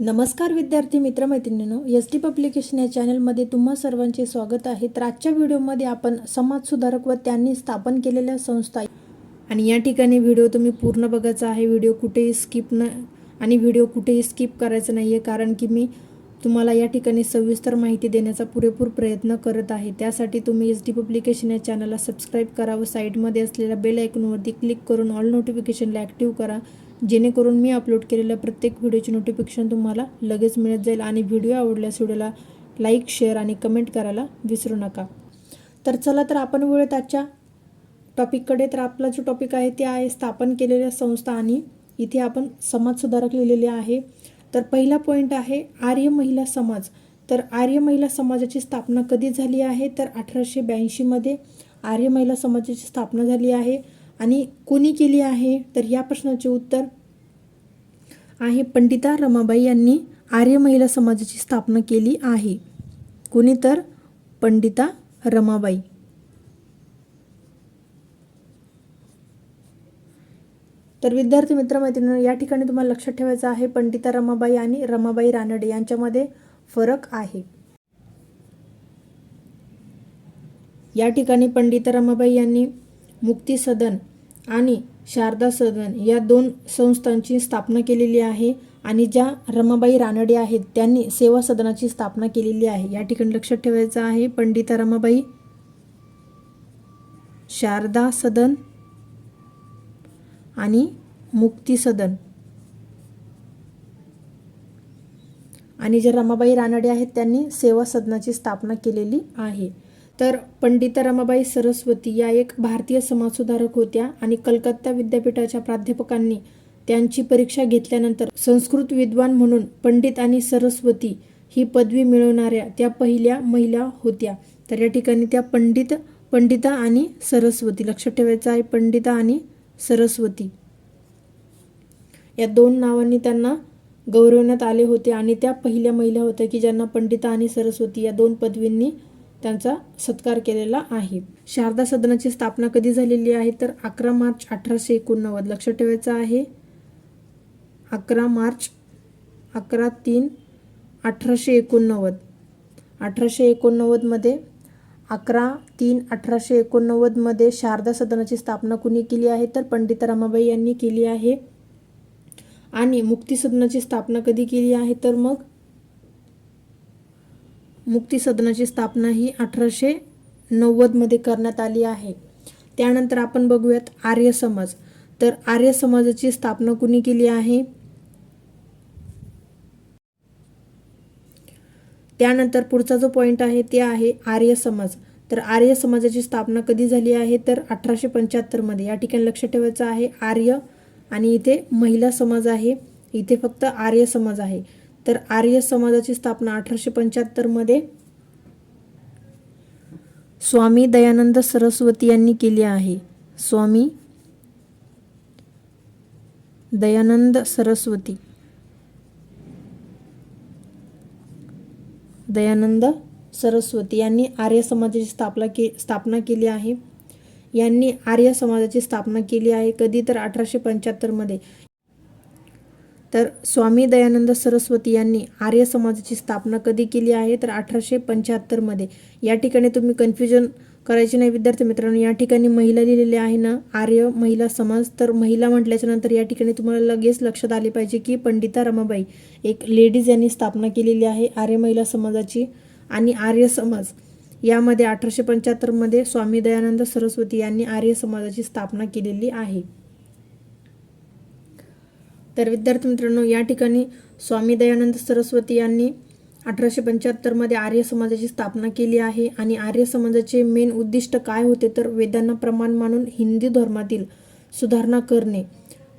नमस्कार विद्यार्थी मित्रमैत्रिणींनो S T publication या चॅनलमध्ये तुम्हा सर्वांचे स्वागत आहे. तर आजच्या व्हिडिओमध्ये आपण समाजसुधारक व त्यांनी स्थापन केलेल्या संस्था आणि या ठिकाणी व्हिडिओ तुम्ही पूर्ण बघायचा आहे. व्हिडिओ कुठेही स्किप न आणि व्हिडिओ कुठेही स्किप करायचा नाही आहे कारण की मी तुम्हाला या ठिकाणी सविस्तर माहिती देण्याचा पुरेपूर प्रयत्न करत आहे. त्यासाठी तुम्ही एस डी पब्लिकेशन या चॅनलला सबस्क्राईब करा व साईडमध्ये असलेल्या बेल आयकॉनवरती क्लिक करून ऑल नोटिफिकेशनला ॲक्टिव्ह करा. जेणेकरून मी अपलोड केलेल्या प्रत्येक व्हिडिओचे नोटिफिकेशन तुम्हाला लगेच मिळत जाईल आणि व्हिडिओ आवडल्यास व्हिडिओला लाईक शेअर आणि कमेंट करायला विसरू नका. तर चला तर आपण वळूयात आजच्या टॉपिककडे तर आपला जो टॉपिक आहे ते आहे स्थापन केलेल्या संस्था आणि इथे आपण समाजसुधारक लिहिलेले आहे. तर पहिला पॉईंट आहे आर्य महिला समाज. तर आर्य महिला समाजाची स्थापना कधी झाली आहे? तर अठराशे ब्याऐंशीमध्ये आर्य महिला समाजाची स्थापना झाली आहे. आणि कोणी केली आहे? तर या प्रश्नाचे उत्तर आहे पंडिता रमाबाई यांनी आर्य महिला समाजाची स्थापना केली आहे. कोणी तर? पंडिता रमाबाई. तर विद्यार्थी मित्रमैत्रिणी या ठिकाणी तुम्हाला लक्षात ठेवायचं आहे पंडिता रमाबाई आणि रमाबाई रानडे यांच्यामध्ये फरक आहे. या ठिकाणी पंडिता रमाबाई यांनी मुक्ती सदन आणि शारदा सदन या दोन संस्थांची स्थापना केलेली आहे आणि ज्या रमाबाई रानडे आहेत त्यांनी सेवा सदनाची स्थापना केलेली आहे. या ठिकाणी लक्षात ठेवायचं आहे पंडिता रमाबाई शारदा सदन आणि मुक्ती सदन. आणि जे रमाबाई रानडे आहेत त्यांनी सेवा सदनाची स्थापना केलेली आहे. तर पंडिता रमाबाई सरस्वती या एक भारतीय समाजसुधारक होत्या आणि कलकत्ता विद्यापीठाच्या प्राध्यापकांनी त्यांची परीक्षा घेतल्यानंतर संस्कृत विद्वान म्हणून पंडित आणि सरस्वती ही पदवी मिळवणाऱ्या त्या पहिल्या महिला होत्या. तर या ठिकाणी त्या पंडित पंडिता आणि सरस्वती लक्षात ठेवायचं आहे पंडिता आणि सरस्वती. या दोन नावांनी त्यांना गौरवण्यात आले होते आणि त्या पहिल्या महिला होत्या की ज्यांना पंडिता आणि सरस्वती या दोन पदवींनी त्यांचा सत्कार केलेला आहे. शारदा सदनाची स्थापना कधी झालेली आहे? तर अकरा मार्च अठराशे एकोणनव्वद. लक्षात ठेवायचं आहे अकरा मार्च अकरा तीन अठराशे एकोणनव्वद. अठराशे एकोणनव्वदमध्ये अकरा तीन अठराशे एकोणनव्वदमध्ये शारदा सदनाची स्थापना कुणी केली आहे? तर पंडिता रमाबाई यांनी केली आहे. आणि मुक्ती सदनाची स्थापना कधी केली आहे? तर मग मुक्ती सदनाची स्थापना ही अठराशे नव्वदमध्ये करण्यात आली आहे. त्यानंतर आपण बघूयात आर्य समाज. तर आर्य समाजाची स्थापना कुणी केली आहे? त्यानंतर पुढचा जो पॉईंट आहे ते आहे आर्य समाज. तर आर्य समाजाची स्थापना कधी झाली आहे? तर अठराशे पंच्याहत्तरमध्ये या ठिकाणी लक्ष ठेवायचं आहे आर्य आणि इथे महिला समाज आहे. इथे फक्त आर्य समाज आहे. तर आर्य समाजाची स्थापना अठराशे पंच्याहत्तरमध्ये स्वामी दयानंद सरस्वती यांनी केली आहे. स्वामी दयानंद सरस्वती. दयानंद सरस्वती यांनी आर्य समाजाची स्थापना के स्थापना केली आहे. यांनी आर्य समाजाची स्थापना केली आहे. कधी तर अठराशे पंच्याहत्तरमध्ये तर स्वामी दयानंद सरस्वती यांनी आर्य समाजाची स्थापना कधी केली आहे? तर अठराशे पंच्याहत्तरमध्ये या ठिकाणी तुम्ही कन्फ्युजन करायचे नाही विद्यार्थी मित्रांनो. या ठिकाणी महिला लिहिलेली आहे ना आर्य महिला समाज. तर महिला म्हटल्याच्या नंतर या ठिकाणी तुम्हाला लगेच लक्षात आले पाहिजे की पंडिता रमाबाई एक लेडीज यांनी स्थापना केलेली आहे आर्य महिला समाजाची आणि आर्य समाज. यामध्ये अठराशे पंच्याहत्तरमध्ये स्वामी दयानंद सरस्वती यांनी आर्य समाजाची स्थापना केलेली आहे. तर विद्यार्थी मित्रांनो या ठिकाणी स्वामी दयानंद सरस्वती यांनी अठराशे पंच्याहत्तरमध्ये आर्य समाजाची स्थापना केली आहे. आणि आर्य समाजाचे मेन उद्दिष्ट काय होते तर वेदांना प्रमाण मानून हिंदू धर्मातील सुधारणा करणे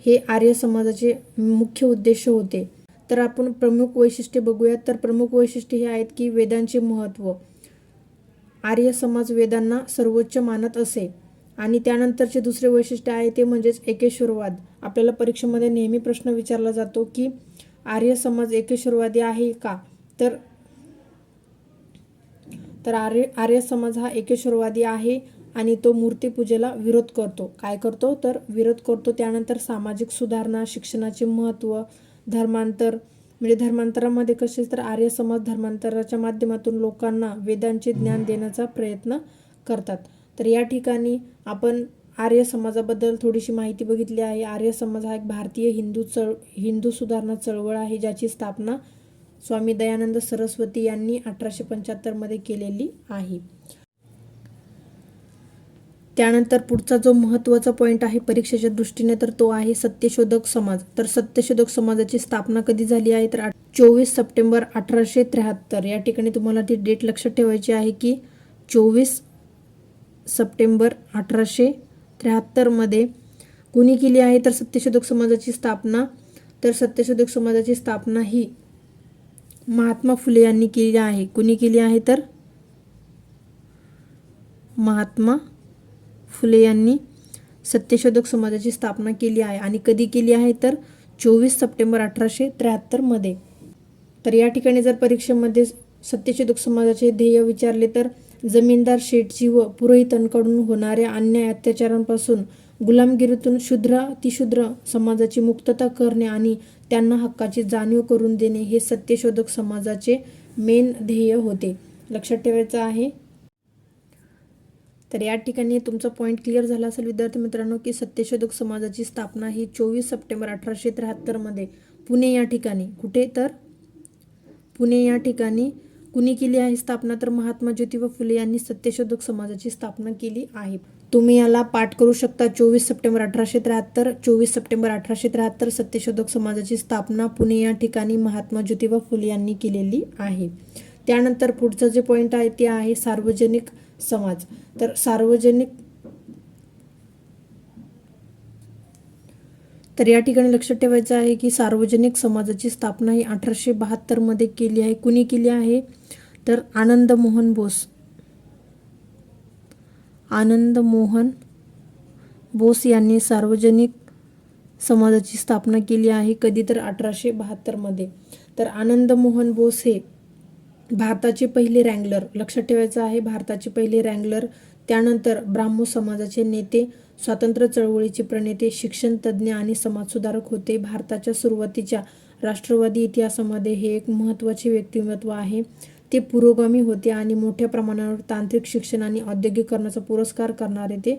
हे आर्य समाजाचे मुख्य उद्देश होते. तर आपण प्रमुख वैशिष्ट्ये बघूयात. तर प्रमुख वैशिष्ट्ये हे आहेत की वेदांचे महत्त्व आर्य समाज वेदांना सर्वोच्च मानत असे. आणि त्यानंतरचे दुसरे वैशिष्ट्य आहे ते म्हणजेच एकेश्वरवाद. आपल्याला परीक्षेमध्ये नेहमी प्रश्न विचारला जातो की आर्य समाज एकेश्वरवादी आहे का? तर तर आर्य आर्य समाज हा एकेश्वरवादी आहे आणि तो मूर्तीपूजेला विरोध करतो. काय करतो? तर विरोध करतो त्यानंतर सामाजिक सुधारणा शिक्षणाचे महत्त्व धर्मांतर म्हणजे धर्मांतरामध्ये कसे तर आर्य समाज धर्मांतराच्या माध्यमातून लोकांना वेदांचे ज्ञान देण्याचा प्रयत्न करतात. तर या ठिकाणी आपण आर्य समाजाबद्दल थोडीशी माहिती बघितली आहे. आर्य समाज हा एक भारतीय हिंदू चळ हिंदू सुधारणा चळवळ आहे ज्याची स्थापना स्वामी दयानंद सरस्वती यांनी अठराशे पंच्याहत्तरमध्ये केलेली आहे. त्यानंतर पुढचा जो महत्त्वाचा पॉईंट आहे परीक्षेच्या दृष्टीने तर तो आहे सत्यशोधक समाज. तर सत्यशोधक समाजाची स्थापना कधी झाली आहे? तर चोवीस सप्टेंबर अठराशे त्र्याहत्तर. या ठिकाणी तुम्हाला ती डेट लक्षात ठेवायची आहे की चोवीस सप्टेंबर अठराशे त्र्याहत्तरमध्ये कुणी केली आहे तर सत्यशोधक समाजाची स्थापना तर सत्यशोधक समाजाची स्थापना ही महात्मा फुले यांनी केली आहे. कुणी केली आहे तर? महात्मा फुले यांनी सत्यशोधक समाजाची स्थापना केली आहे. आणि कधी केली आहे तर? चोवीस सप्टेंबर अठराशे त्र्याहत्तरमध्ये तर या ठिकाणी जर परीक्षेमध्ये सत्यशोधक समाजाचे ध्येय विचारले तर जमीनदार शेठजी व पुरोहितांकडून होणाऱ्या अन्याय अत्याचारांपासून गुलामगिरीतून शूद्र अतिशूद्र समाजाची मुक्तता करणे आणि त्यांना हक्काची जाणीव करून देणे हे सत्यशोधक समाजाचे मेन ध्येय होते. लक्षात ठेवायचं आहे. तर या ठिकाणी तुमचा पॉईंट क्लिअर झाला असेल विद्यार्थी मित्रांनो की सत्यशोधक समाजाची स्थापना ही चोवीस सप्टेंबर अठराशे त्र्याहत्तरमध्ये पुणे या ठिकाणी. कुठे तर? पुणे या ठिकाणी कुणी केली आहे स्थापना तर महात्मा ज्योतिबा फुले यांनी सत्यशोधक समाजाची स्थापना केली आहे. तुम्ही याला पाठ करू शकता चोवीस सप्टेंबर अठराशे त्र्याहत्तर चोवीस सप्टेंबर अठराशे त्र्याहत्तर सत्यशोधक समाजाची स्थापना पुणे या ठिकाणी महात्मा ज्योतिबा फुले यांनी केलेली आहे. त्यानंतर पुढचं जे पॉईंट आहे ते आहे सार्वजनिक समाज. तर सार्वजनिक तर या ठिकाणी लक्षात ठेवायचं आहे की सार्वजनिक समाजाची स्थापना ही अठराशे बहात्तरमध्ये केली आहे. कुणी केली आहे? तर आनंद मोहन बोस. आनंद मोहन बोस यांनी सार्वजनिक समाजाची स्थापना केली आहे कधी तर अठराशे बहात्तरमध्ये तर आनंद मोहन बोस हे भारताचे पहिले रँगलर लक्षात ठेवायचं आहे भारताचे पहिले रँगलर त्यानंतर ब्राह्मो समाजाचे नेते स्वातंत्र्य चळवळीचे प्रणेते शिक्षणतज्ज्ञ आणि समाजसुधारक होते. भारताच्या सुरुवातीच्या राष्ट्रवादी इतिहासामध्ये हे एक महत्त्वाचे व्यक्तिमत्व आहे. ते पुरोगामी होते आणि मोठ्या प्रमाणावर तांत्रिक शिक्षण आणि औद्योगिकरणाचा पुरस्कार करणारे ते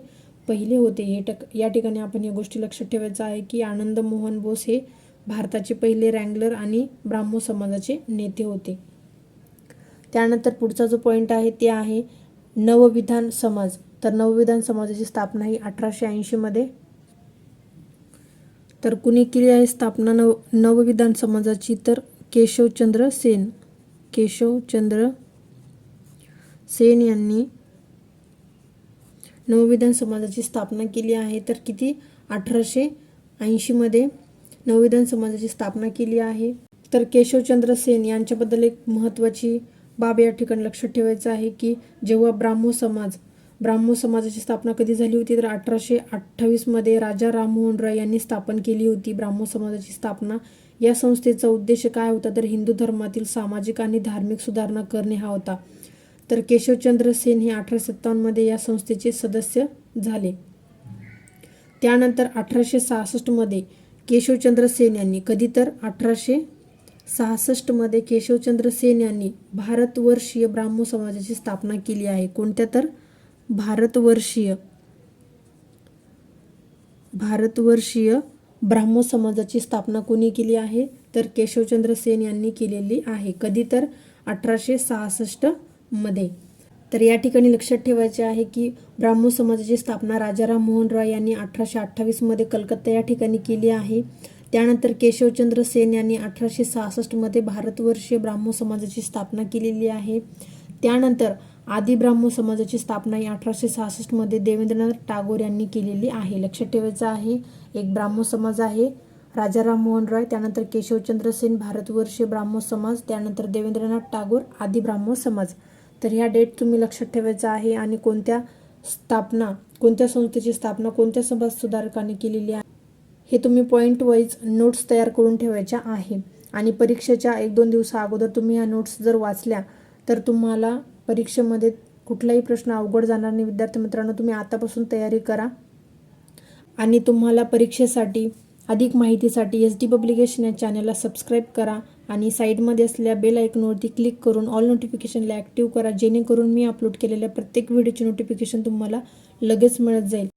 पहिले होते. हे टक या ठिकाणी आपण या गोष्टी लक्षात ठेवायचं आहे की आनंद मोहन बोस हे भारताचे पहिले रँगलर आणि ब्राह्मो समाजाचे नेते होते. त्यानंतर पुढचा जो पॉईंट आहे ते आहे नवविधान समाज. तर नवविधान समाजाची स्थापना ही अठराशे ऐंशीमध्ये तर कुणी केली आहे स्थापना नव नवविधान समाजाची तर केशवचंद्र सेन. केशवचंद्र सेन यांनी नवविधान समाजाची स्थापना केली आहे. तर किती? अठराशे ऐंशीमध्ये नवविधान समाजाची स्थापना केली आहे. तर केशवचंद्र सेन यांच्याबद्दल एक महत्त्वाची बाब या ठिकाणी लक्षात ठेवायचं आहे की जेव्हा ब्राह्मो समाज ब्राह्मो समाजाची स्थापना कधी झाली होती? तर अठराशे अठ्ठावीसमध्ये राजा राममोहन रॉय यांनी स्थापन केली होती ब्राह्मो समाजाची स्थापना. या संस्थेचा उद्देश काय होता? तर हिंदू धर्मातील सामाजिक आणि धार्मिक सुधारणा करणे हा होता. तर केशवचंद्र सेन हे अठराशे सत्तावन्नमध्ये या संस्थेचे सदस्य झाले. त्यानंतर अठराशे सहासष्टमध्ये केशवचंद्र सेन यांनी कधी तर? अठराशे सहासष्टमध्ये केशवचंद्र सेन यांनी भारतवर्षीय ब्राह्मो समाजाची स्थापना केली आहे. कोणत्या तर? भारतवर्षीय. भारतवर्षीय ब्राह्मो समाजाची स्थापना कोणी केली आहे? तर केशवचंद्र सेन यांनी केलेली आहे. कधी तर अठराशे सहासष्टमध्ये तर या ठिकाणी लक्षात ठेवायचे आहे की ब्राह्मो समाजाची स्थापना राजाराम मोहन रॉय यांनी अठराशे अठ्ठावीसमध्ये कलकत्ता या ठिकाणी केली आहे. त्यानंतर केशवचंद्र सेन यांनी अठराशे सहासष्टमध्ये भारतवर्षीय ब्राह्मो समाजाची स्थापना केलेली आहे. त्यानंतर आदी ब्राह्मण समाजाची स्थापना ही अठराशे सहासष्टमध्ये देवेंद्रनाथ टागोर यांनी केलेली आहे. लक्षात ठेवायचं आहे एक ब्राह्मण समाज आहे राजाराम मोहन रॉय त्यानंतर केशवचंद्र सेन भारतवर्षीय ब्राह्मो समाज त्यानंतर देवेंद्रनाथ टागोर आदी ब्राह्मो समाज. तर ह्या डेट तुम्ही लक्षात ठेवायचं आहे आणि कोणत्या स्थापना कोणत्या संस्थेची स्थापना कोणत्या समाज सुधारकांनी केलेली आहे हे तुम्ही पॉईंट वाईज नोट्स तयार करून ठेवायच्या आहे. आणि परीक्षेच्या एक दोन दिवसा अगोदर तुम्ही ह्या नोट्स जर वाचल्या तर तुम्हाला परीक्षेमध्ये कुठलाही प्रश्न अवघड जाणार नाही. विद्यार्थी मित्रांनो तुम्ही आतापासून तयारी करा. आणि तुम्हाला परीक्षेसाठी अधिक माहितीसाठी एस डी पब्लिकेशन या चॅनलला सबस्क्राईब करा आणि साईडमध्ये असलेल्या बेल आयकॉनवरती क्लिक करून ऑल नोटिफिकेशनला ॲक्टिव्ह करा. जेणेकरून मी अपलोड केलेल्या प्रत्येक व्हिडिओची नोटिफिकेशन तुम्हाला लगेच मिळत जाईल.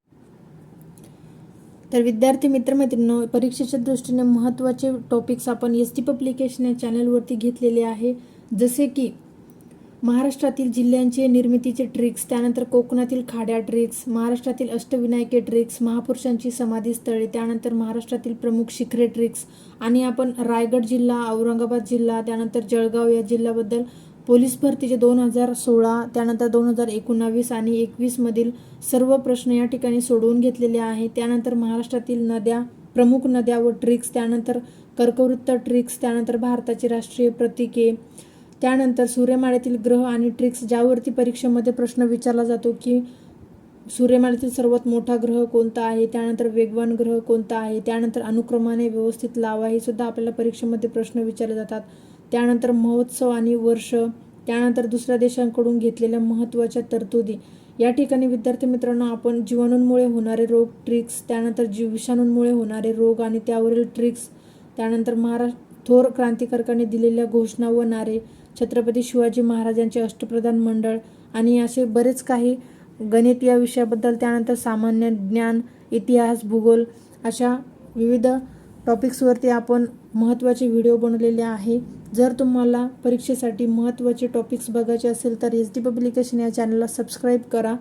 तर विद्यार्थी मित्रमैत्रिणींनो परीक्षेच्या दृष्टीने महत्त्वाचे टॉपिक्स आपण एस टी पब्लिकेशन या चॅनलवरती घेतलेले आहे. जसे की महाराष्ट्रातील जिल्ह्यांचे निर्मितीचे ट्रिक्स त्यानंतर कोकणातील खाड्या ट्रिक्स महाराष्ट्रातील अष्टविनायके ट्रिक्स महापुरुषांची समाधी स्थळे त्यानंतर महाराष्ट्रातील प्रमुख शिखरे ट्रिक्स आणि आपण रायगड जिल्हा औरंगाबाद जिल्हा त्यानंतर जळगाव या जिल्ह्याबद्दल पोलीस भरतीचे दोन हजार सोळा त्यानंतर दोन हजार एकोणावीस आणि एकवीसमधील सर्व प्रश्न या ठिकाणी सोडवून घेतलेले आहे. त्यानंतर महाराष्ट्रातील नद्या प्रमुख नद्या व ट्रिक्स त्यानंतर कर्कवृत्त ट्रिक्स त्यानंतर भारताची राष्ट्रीय प्रतीके त्यानंतर सूर्यमाळेतील ग्रह आणि ट्रिक्स ज्यावरती परीक्षेमध्ये प्रश्न विचारला जातो की सूर्यमालेतील सर्वात मोठा ग्रह कोणता आहे? त्यानंतर वेगवान ग्रह कोणता आहे? त्यानंतर अनुक्रमाने व्यवस्थित लावा हे सुद्धा आपल्याला परीक्षेमध्ये प्रश्न विचारले जातात. त्यानंतर महोत्सव आणि वर्ष. त्यानंतर दुसऱ्या देशांकडून घेतलेल्या महत्त्वाच्या तरतुदी. या ठिकाणी विद्यार्थी मित्रांनो आपण जीवाणूंमुळे होणारे रोग ट्रिक्स त्यानंतर जीव विषाणूंमुळे होणारे रोग आणि त्यावरील ट्रिक्स त्यानंतर महाराष्ट्र थोर क्रांतिकारकांनी दिलेल्या घोषणा व नारे छत्रपती शिवाजी महाराजांचे अष्टप्रधान मंडळ आणि असे बरेच काही गणित या विषयाबद्दल त्यानंतर सामान्य ज्ञान इतिहास भूगोल अशा विविध टॉपिक्सवरती आपण महत्त्वाचे व्हिडिओ बनवलेले आहे. जर तुम्हाला परीक्षेसाठी महत्त्वाचे टॉपिक्स बघायचे असेल तर एस डी पब्लिकेशन या चॅनलला सबस्क्राईब करा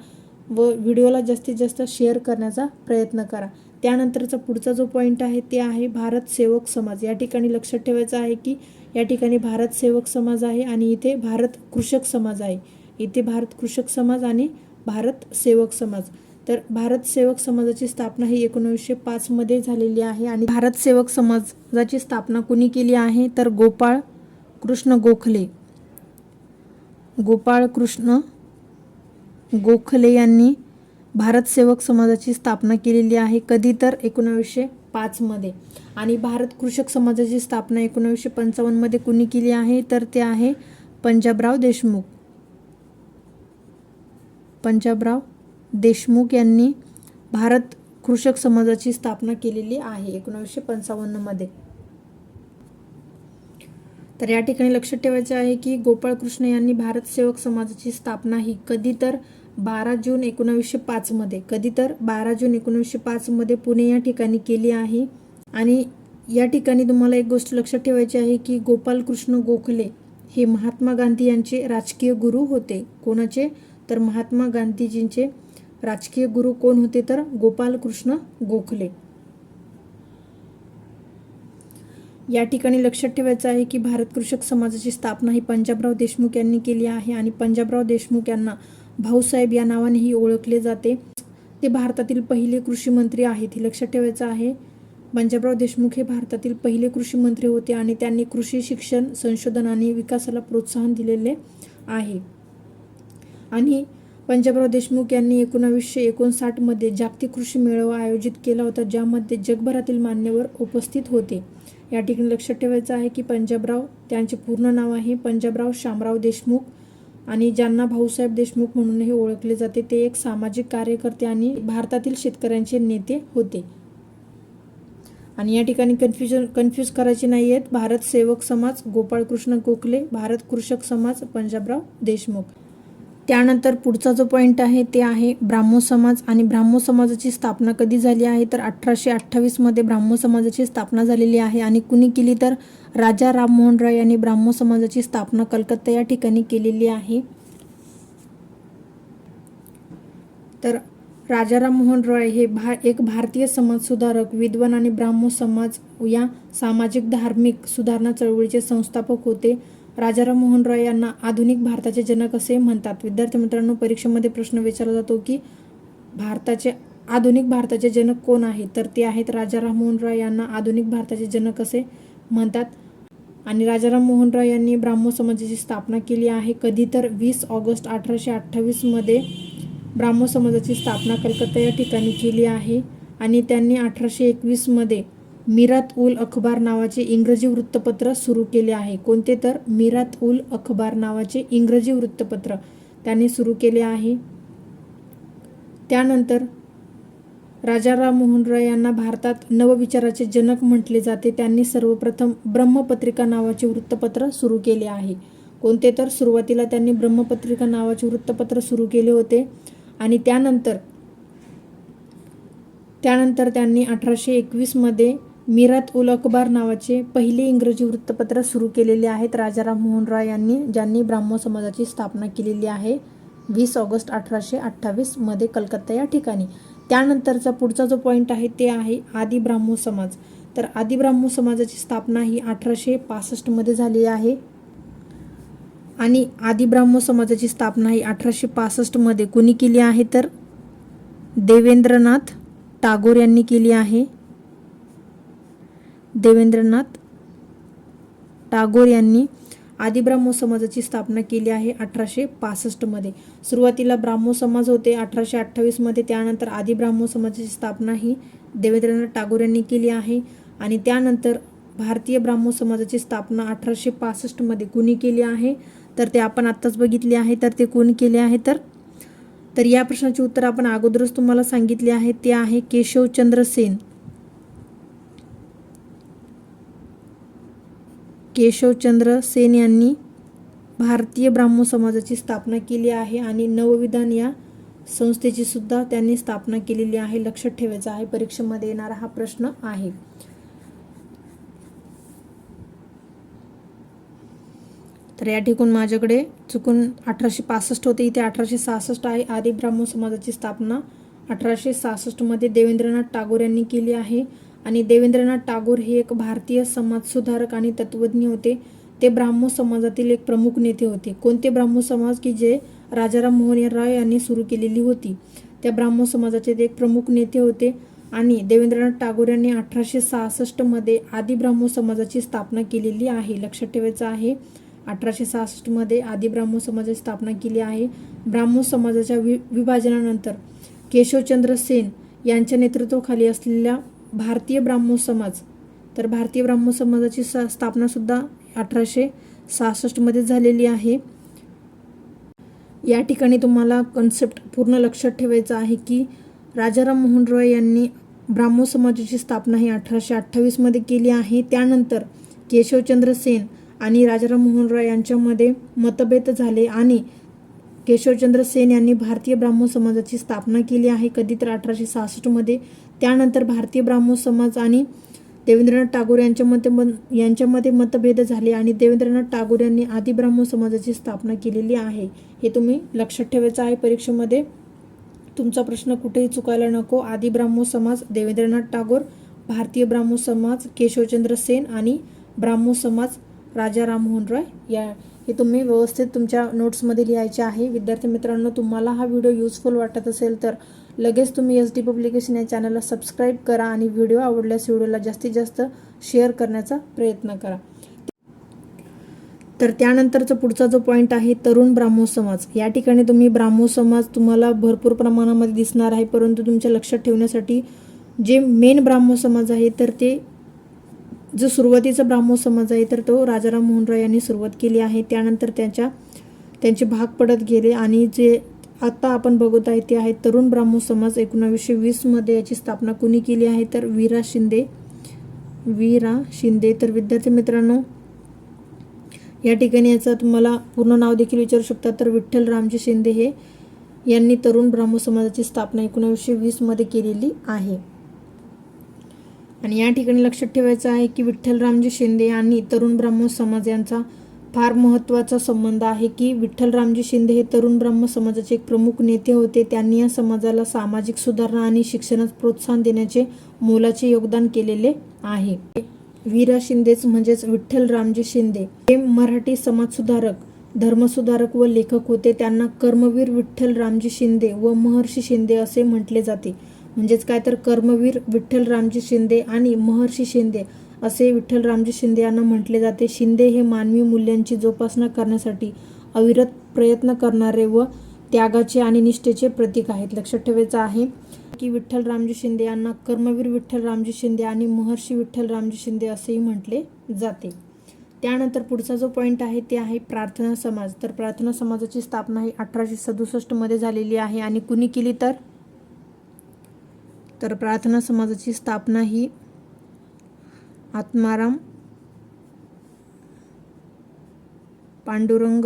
व व्हिडिओला जास्तीत जास्त शेअर करण्याचा प्रयत्न करा. त्यानंतरचा पुढचा जो पॉईंट आहे ते आहे भारत सेवक समाज. या ठिकाणी लक्षात ठेवायचं आहे की या ठिकाणी भारत सेवक समाज आहे आणि इथे भारत कृषक समाज आहे. इथे भारत कृषक समाज आणि भारत सेवक समाज. तर भारत सेवक समाजाची स्थापना ही एकोणीसशे पाचमध्ये झालेली आहे आणि भारत सेवक समाजाची स्थापना कुणी केली आहे? तर गोपाळ कृष्ण गोखले. गोपाळ कृष्ण गोखले यांनी भारत सेवक समाजाची स्थापना केलेली आहे. कधी तर एकोणावीसशे पाचमध्ये आणि भारत कृषक समाजाची स्थापना एकोणावीसशे पंचावन्नमध्ये कुणी केली आहे? तर ते आहे पंजाबराव देशमुख. पंजाबराव देशमुख यांनी भारत कृषक समाजाची स्थापना केलेली आहे एकोणावीसशे पंचावन्नमध्ये तर या ठिकाणी लक्षात ठेवायचे आहे की गोपाळकृष्ण यांनी भारत सेवक समाजाची स्थापना ही कधी तर बारा जून एकोणावीसशे पाचमध्ये कधी तर बारा जून एकोणीसशे पाचमध्ये पुणे या ठिकाणी केली आहे. आणि या ठिकाणी तुम्हाला एक गोष्ट लक्षात ठेवायची आहे की गोपालकृष्ण गोखले हे महात्मा गांधी यांचे राजकीय गुरु होते. कोणाचे? तर महात्मा गांधीजींचे. राजकीय गुरु कोण होते? तर गोपालकृष्ण गोखले. या ठिकाणी लक्षात ठेवायचं आहे की भारत कृषक समाजाची स्थापना ही पंजाबराव देशमुख यांनी केली आहे. आणि पंजाबराव देशमुख यांना भाऊसाहेब या नावानेही ओळखले जाते. ते भारतातील पहिले कृषी मंत्री आहेत हे लक्षात ठेवायचं आहे. पंजाबराव देशमुख हे भारतातील पहिले कृषी मंत्री होते आणि त्यांनी कृषी शिक्षण संशोधन आणि विकासाला प्रोत्साहन दिलेले आहे. आणि पंजाबराव देशमुख यांनी एकोणावीसशे एकोणसाठमध्ये जागतिक कृषी मेळावा आयोजित केला होता ज्यामध्ये जगभरातील मान्यवर उपस्थित होते. या ठिकाणी लक्षात ठेवायचं आहे की पंजाबराव त्यांचे पूर्ण नाव आहे पंजाबराव शामराव देशमुख. आणि ज्यांना भाऊसाहेब देशमुख म्हणूनही ओळखले जाते ते एक सामाजिक कार्यकर्ते आणि भारतातील शेतकऱ्यांचे नेते होते. आणि या ठिकाणी कन्फ्युजन कन्फ्यूज करायचे नाही आहेत भारत सेवक समाज गोपाळकृष्ण गोखले भारत कृषक समाज पंजाबराव देशमुख. त्यानंतर पुढचा जो पॉईंट आहे ते आहे ब्राह्मो समाज. आणि ब्राह्मो समाजाची स्थापना कधी झाली आहे? तर अठराशे अठ्ठावीसमध्ये ब्राह्मो समाजाची स्थापना झालेली आहे. आणि कुणी केली? तर राजा राममोहन रॉय यांनी ब्राह्मो समाजाची स्थापना कलकत्ता या ठिकाणी केलेली आहे. तर राजा राममोहन रॉय हे भा एक भारतीय समाजसुधारक विद्वान आणि ब्राह्मो समाज या सामाजिक धार्मिक सुधारणा चळवळीचे संस्थापक होते. राजाराम मोहन रॉय यांना आधुनिक भारताचे जनक असे म्हणतात. विद्यार्थी मित्रांनो परीक्षेमध्ये प्रश्न विचारला जातो की भारताचे आधुनिक भारताचे जनक कोण आहेत? तर ते आहेत राजाराम मोहन रॉय यांना आधुनिक भारताचे जनक असे म्हणतात. आणि राजाराम मोहन रॉय यांनी ब्राह्मो समाजाची स्थापना केली आहे. कधी तर वीस ऑगस्ट अठराशे अठ्ठावीसमध्ये ब्राह्मो समाजाची स्थापना कलकत्ता या ठिकाणी केली आहे. आणि त्यांनी अठराशे एकवीसमध्ये मिरात उल अखबार नावाचे इंग्रजी वृत्तपत्र सुरू केले आहे. कोणते तर? मिरात उल अखबार नावाचे इंग्रजी वृत्तपत्र त्यांनी सुरू केले आहे. त्यानंतर राजा राममोहन रॉय यांना भारतात नवविचाराचे जनक म्हटले जाते. त्यांनी सर्वप्रथम ब्रह्मपत्रिका नावाचे वृत्तपत्र सुरू केले आहे. कोणते तर? सुरुवातीला त्यांनी ब्रह्मपत्रिका नावाचे वृत्तपत्र सुरू केले होते आणि त्यानंतर त्यानंतर त्यांनी अठराशे एकवीसमध्ये मीरात उल अकबार नावाचे पहिले इंग्रजी वृत्तपत्र सुरू केलेले आहेत. राजाराम मोहन रॉय यांनी ज्यांनी ब्राह्मण समाजाची स्थापना केलेली आहे वीस ऑगस्ट अठराशे अठ्ठावीसमध्ये कलकत्ता या ठिकाणी. त्यानंतरचा पुढचा जो पॉईंट आहे ते आहे आदी ब्राह्मो समाज. तर आदी ब्राह्मो समाजाची स्थापना ही अठराशे पासष्टमध्ये झाली आहे. आणि आदी ब्राह्मो समाजाची स्थापना ही अठराशे पासष्टमध्ये कुणी केली आहे तर देवेंद्रनाथ टागोर यांनी केली आहे. देवेंद्रनाथ टागोर यांनी आदिब्राह्मो समाजाची स्थापना केली आहे अठराशे पासष्टमध्ये सुरुवातीला ब्राह्मो समाज होते अठराशे अठ्ठावीसमध्ये त्यानंतर आदिब्राह्मो समाजाची स्थापना ही देवेंद्रनाथ टागोर यांनी केली आहे आणि त्यानंतर भारतीय ब्राह्मो समाजाची स्थापना अठराशे पासष्टमध्ये कुणी केली आहे? तर ते आपण आत्ताच बघितले आहे. तर ते कोणी केले आहे? तर तर या प्रश्नाचे उत्तर आपण अगोदरच तुम्हाला सांगितले आहे. ते आहे केशवचंद्र सेन. केशवचंद्र सेन यांनी भारतीय ब्राह्मण समाजाची स्थापना केली आहे आणि नवविधान या संस्थेची सुद्धा त्यांनी स्थापना केलेली आहे. लक्षात ठेवायचं आहे परीक्षेमध्ये येणारा हा प्रश्न आहे. तर या ठिकाण माझ्याकडे चुकून अठराशे पासष्ट होते. इथे अठराशे सहासष्ट आहे. आदी ब्राह्मण समाजाची स्थापना अठराशे सहासष्टमध्ये देवेंद्रनाथ टागोर यांनी केली आहे. आणि देवेंद्रनाथ टागोर हे एक भारतीय समाजसुधारक आणि तत्वज्ञ होते. ते ब्राह्मो समाजातील एक प्रमुख नेते होते. कोणते ब्राह्मो समाज? की जे राजाराम मोहन राय यांनी सुरू केलेली होती. त्या ब्राह्मो समाजाचे ते एक प्रमुख नेते होते आणि देवेंद्रनाथ टागोर यांनी अठराशे सहासष्टमध्ये आदी ब्राह्मो समाजाची स्थापना केलेली आहे. लक्षात ठेवायचं आहे अठराशे सहासष्टमध्ये आदी ब्राह्मो समाजाची स्थापना केली आहे. ब्राह्मो समाजाच्या वि विभाजनानंतर केशवचंद्र सेन यांच्या नेतृत्वाखाली असलेल्या भारतीय ब्राह्मो समाज. तर भारतीय ब्राह्मो समाजाची स स्थापनासुद्धा अठराशे सहासष्टमध्ये झालेली आहे. या ठिकाणी तुम्हाला कन्सेप्ट पूर्ण लक्षात ठेवायचा आहे की राजाराम मोहन रॉय यांनी ब्राह्मो समाजाची स्थापना ही अठराशे अठ्ठावीसमध्ये केली आहे. त्यानंतर केशवचंद्र सेन आणि राजाराम मोहन रॉय यांच्यामध्ये मतभेद झाले आणि केशवचंद्र सेन यांनी भारतीय ब्राह्मो समाजाची स्थापना केली आहे. कधी तर अठराशे सहासष्टमध्ये त्यानंतर भारतीय ब्राह्मो समाज आणि देवेंद्रनाथ टागोर यांच्यामध्ये मन यांच्यामध्ये मतभेद झाले आणि देवेंद्रनाथ टागोर यांनी आदी ब्राह्मण समाजाची स्थापना केलेली आहे. हे तुम्ही लक्षात ठेवायचं आहे. परीक्षेमध्ये तुमचा प्रश्न कुठेही चुकायला नको. आदी ब्राह्मो समाज देवेंद्रनाथ टागोर भारतीय ब्राह्मो समाज केशवचंद्र सेन आणि ब्राह्मो समाज राजा राममोहन रॉय या हे तुम्ही व्यवस्थित तुमच्या नोट्समध्ये लिहायचे आहे. विद्यार्थी मित्रांनो तुम्हाला हा व्हिडिओ युजफुल वाटत असेल तर लगेच तुम्ही एस डी पब्लिकेशन या चॅनलला सबस्क्राईब करा आणि व्हिडिओ आवडल्यास व्हिडिओला जास्तीत जास्त शेअर करण्याचा प्रयत्न करा. तर त्यानंतरचा पुढचा जो पॉईंट आहे तरुण ब्राह्मो समाज. या ठिकाणी तुम्ही ब्राह्मो समाज तुम्हाला भरपूर प्रमाणामध्ये दिसणार आहे परंतु तुमच्या लक्षात ठेवण्यासाठी जे मेन ब्राह्मो समाज आहे तर ते जो सुरुवातीचा ब्राह्मो समाज आहे तर तो राजाराम मोहन रॉय यांनी सुरुवात केली आहे. त्यानंतर त्यांच्या त्यांचे भाग पडत गेले आणि जे आता आपण बघत आहे ते आहे तरुण ब्राह्मो समाज एकोणावीसशे वीसमध्ये याची स्थापना कुणी केली आहे? तर वीरा शिंदे. वीरा शिंदे. तर विद्यार्थी मित्रांनो या ठिकाणी याचं तुम्हाला पूर्ण नाव देखील विचारू शकता. तर विठ्ठल रामजी शिंदे हे यांनी तरुण ब्राह्मो समाजाची स्थापना एकोणावीसशे वीसमध्ये केलेली आहे. आणि या ठिकाणी लक्षात ठेवायचं आहे की विठ्ठल रामजी शिंदे आणि तरुण ब्राह्मण समाज यांचा फार महत्त्वाचा संबंध आहे की विठ्ठलरामजी शिंदे हे तरुण ब्रह्म समाजाचे एक प्रमुख नेते होते. त्यांनी या समाजाला सामाजिक सुधारणा आणि शिक्षणात प्रोत्साहन देण्याचे मोलाचे योगदान केलेले आहे. वीरा शिंदेच म्हणजेच विठ्ठलरामजी शिंदे हे मराठी समाजसुधारक धर्मसुधारक व लेखक होते. त्यांना कर्मवीर विठ्ठल रामजी शिंदे व महर्षी शिंदे असे म्हटले जाते. म्हणजेच काय तर कर्मवीर विठ्ठल रामजी शिंदे आणि महर्षी शिंदे असे विठ्ठल रामजी शिंदे यांना म्हटले जाते. शिंदे हे मानवी मूल्यांची जोपासना करण्यासाठी अविरत प्रयत्न करणारे व त्यागाचे आणि निष्ठेचे प्रतीक आहेत. लक्षात ठेवायचं आहे की विठ्ठल रामजी शिंदे यांना कर्मवीर विठ्ठल रामजी शिंदे आणि महर्षी विठ्ठल रामजी शिंदे असेही म्हटले जाते. त्यानंतर पुढचा जो पॉईंट आहे ते आहे प्रार्थना समाज. तर प्रार्थना समाजाची स्थापना ही अठराशे सदुसष्टमध्ये झालेली आहे. आणि कुणी केली तर? तर प्रार्थना समाजाची स्थापना ही आत्माराम पांडुरंग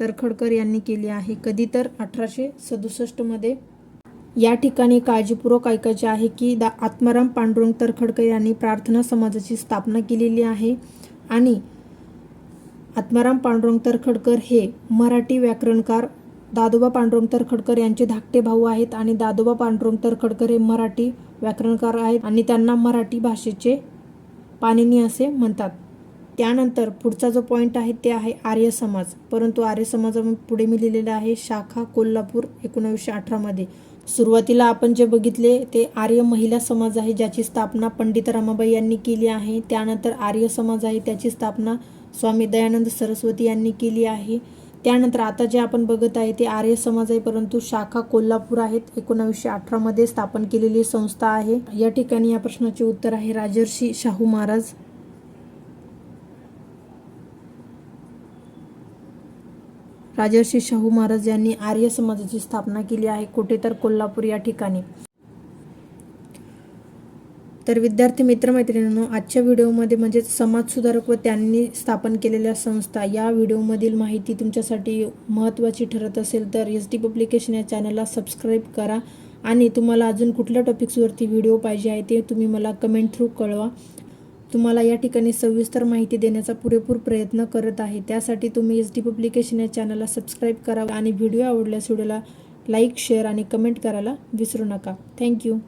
तरखडकर यांनी केली आहे. कधी तर अठराशे सदुसष्टमध्ये या ठिकाणी काळजीपूर्वक ऐकायचे आहे की दा आत्माराम पांडुरंग तरखडकर यांनी प्रार्थना समाजाची स्थापना केलेली आहे आणि आत्माराम पांडुरंग तरखडकर हे मराठी व्याकरणकार दादोबा पांडुरंग तरखडकर यांचे धाकटे भाऊ आहेत आणि दादोबा पांडुरंग तरखडकर हे मराठी व्याकरणकार आहेत आणि त्यांना मराठी भाषेचे पाणिनी असे म्हणतात. त्यानंतर पुढचा जो पॉईंट आहे ते आहे आर्य समाज. परंतु आर्य समाजा पुढे मी लिहिलेलं आहे शाखा कोल्हापूर एकोणावीसशे अठरामध्ये सुरुवातीला आपण जे बघितले ते आर्य महिला समाज आहे ज्याची स्थापना पंडित रमाबाई यांनी केली आहे. त्यानंतर आर्य समाज आहे त्याची स्थापना स्वामी दयानंद सरस्वती यांनी केली आहे. त्यानंतर आता जे आपण बघत आहे ते आर्य समाज आहे परंतु शाखा कोल्हापूर आहेत. एकोणावीसशे अठरामध्ये स्थापन केलेली संस्था आहे. या ठिकाणी या प्रश्नाचे उत्तर आहे राजर्षी शाहू महाराज. राजर्षी शाहू महाराज यांनी आर्य समाजाची स्थापना केली आहे. कुठे तर कोल्हापूर या ठिकाणी. तर विद्यार्थी मित्रमैत्रिणींनो आजच्या व्हिडिओमध्ये म्हणजेच समाजसुधारक व त्यांनी स्थापन केलेल्या संस्था या व्हिडिओमधील माहिती तुमच्यासाठी महत्त्वाची ठरत असेल तर एस डी पब्लिकेशन या चॅनलला सबस्क्राईब करा. आणि तुम्हाला अजून कुठल्या टॉपिक्सवरती व्हिडिओ पाहिजे आहे ते तुम्ही मला कमेंट थ्रू कळवा. तुम्हाला या ठिकाणी सविस्तर माहिती देण्याचा पुरेपूर प्रयत्न करत आहे. त्यासाठी तुम्ही एस डी पब्लिकेशन या चॅनलला सबस्क्राईब करा आणि व्हिडिओ आवडल्यास व्हिडिओला लाईक शेअर आणि कमेंट करायला विसरू नका. थँक्यू